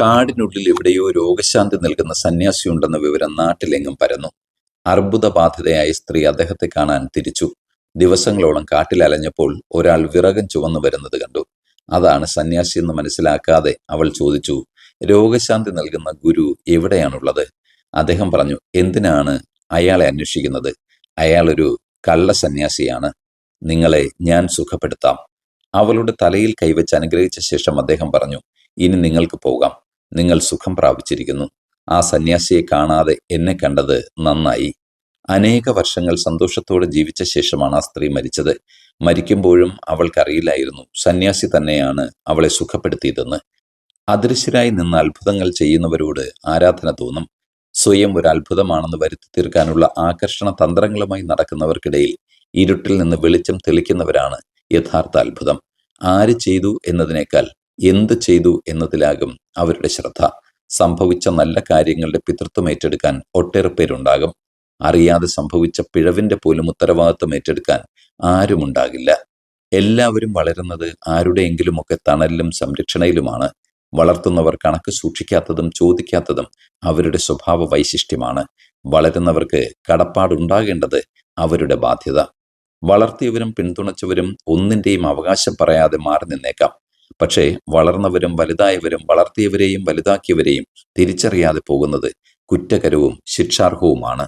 കാടിനുള്ളിൽ എവിടെയോ രോഗശാന്തി നൽകുന്ന സന്യാസി ഉണ്ടെന്ന വിവരം നാട്ടിലെങ്ങും പരന്നു. അർബുദബാധിതയായ സ്ത്രീ അദ്ദേഹത്തെ കാണാൻ തിരിച്ചു. ദിവസങ്ങളോളം കാട്ടിൽ അലഞ്ഞപ്പോൾ ഒരാൾ വിറകം ചുവന്നു വരുന്നത് കണ്ടു. അതാണ് സന്യാസി എന്ന് മനസ്സിലാക്കാതെ അവൾ ചോദിച്ചു രോഗശാന്തി നൽകുന്ന ഗുരു എവിടെയാണുള്ളത്? അദ്ദേഹം പറഞ്ഞു എന്തിനാണ് അയാളെ അന്വേഷിക്കുന്നത്? അയാളൊരു കള്ള സന്യാസിയാണ്. നിങ്ങളെ ഞാൻ സുഖപ്പെടുത്താം. അവളുടെ തലയിൽ കൈവച്ച് അനുഗ്രഹിച്ച ശേഷം അദ്ദേഹം പറഞ്ഞു ഇനി നിങ്ങൾക്ക് പോകാം. നിങ്ങൾ സുഖം പ്രാപിച്ചിരിക്കുന്നു. ആ സന്യാസിയെ കാണാതെ എന്നെ കണ്ടത് നന്നായി. അനേക വർഷങ്ങൾ സന്തോഷത്തോടെ ജീവിച്ച ശേഷമാണ് ആ സ്ത്രീ മരിച്ചത്. മരിക്കുമ്പോഴും അവൾക്കറിയില്ലായിരുന്നു സന്യാസി തന്നെയാണ് അവളെ സുഖപ്പെടുത്തിയതെന്ന്. അദൃശ്യരായി നിന്ന് അത്ഭുതങ്ങൾ ചെയ്യുന്നവരോട് ആരാധന തോന്നും. സ്വയം ഒരു അത്ഭുതമാണെന്ന് വരുത്തി തീർക്കാനുള്ള ആകർഷണ തന്ത്രങ്ങളുമായി നടക്കുന്നവർക്കിടയിൽ ഇരുട്ടിൽ നിന്ന് വെളിച്ചം തെളിക്കുന്നവരാണ് യഥാർത്ഥ അത്ഭുതം. ആര് ചെയ്തു എന്നതിനേക്കാൾ എന്ത് ചെയ്തു എന്നതിലാകും അവരുടെ ശ്രദ്ധ. സംഭവിച്ച നല്ല കാര്യങ്ങളുടെ പിതൃത്വം ഏറ്റെടുക്കാൻ ഒട്ടേറെ പേരുണ്ടാകും. അറിയാതെ സംഭവിച്ച പിഴവിന്റെ പോലും ഉത്തരവാദിത്വം ഏറ്റെടുക്കാൻ ആരുമുണ്ടാകില്ല. എല്ലാവരും വളരുന്നത് ആരുടെയെങ്കിലുമൊക്കെ തണലിലും സംരക്ഷണയിലുമാണ്. വളർത്തുന്നവർ കണക്ക് സൂക്ഷിക്കാത്തതും ചോദിക്കാത്തതും അവരുടെ സ്വഭാവ വൈശിഷ്ട്യമാണ് വളരുന്നവർക്ക് കടപ്പാടുണ്ടാകേണ്ടത് അവരുടെ ബാധ്യത. വളർത്തിയവരും പിന്തുണച്ചവരും ഒന്നിന്റെയും അവകാശം പറയാതെ മാറി നിന്നേക്കാം. പക്ഷേ വളർന്നവരും വലുതായവരും വളർത്തിയവരെയും വലുതാക്കിയവരെയും തിരിച്ചറിയാതെ പോകുന്നത് കുറ്റകരവും ശിക്ഷാർഹവുമാണ്.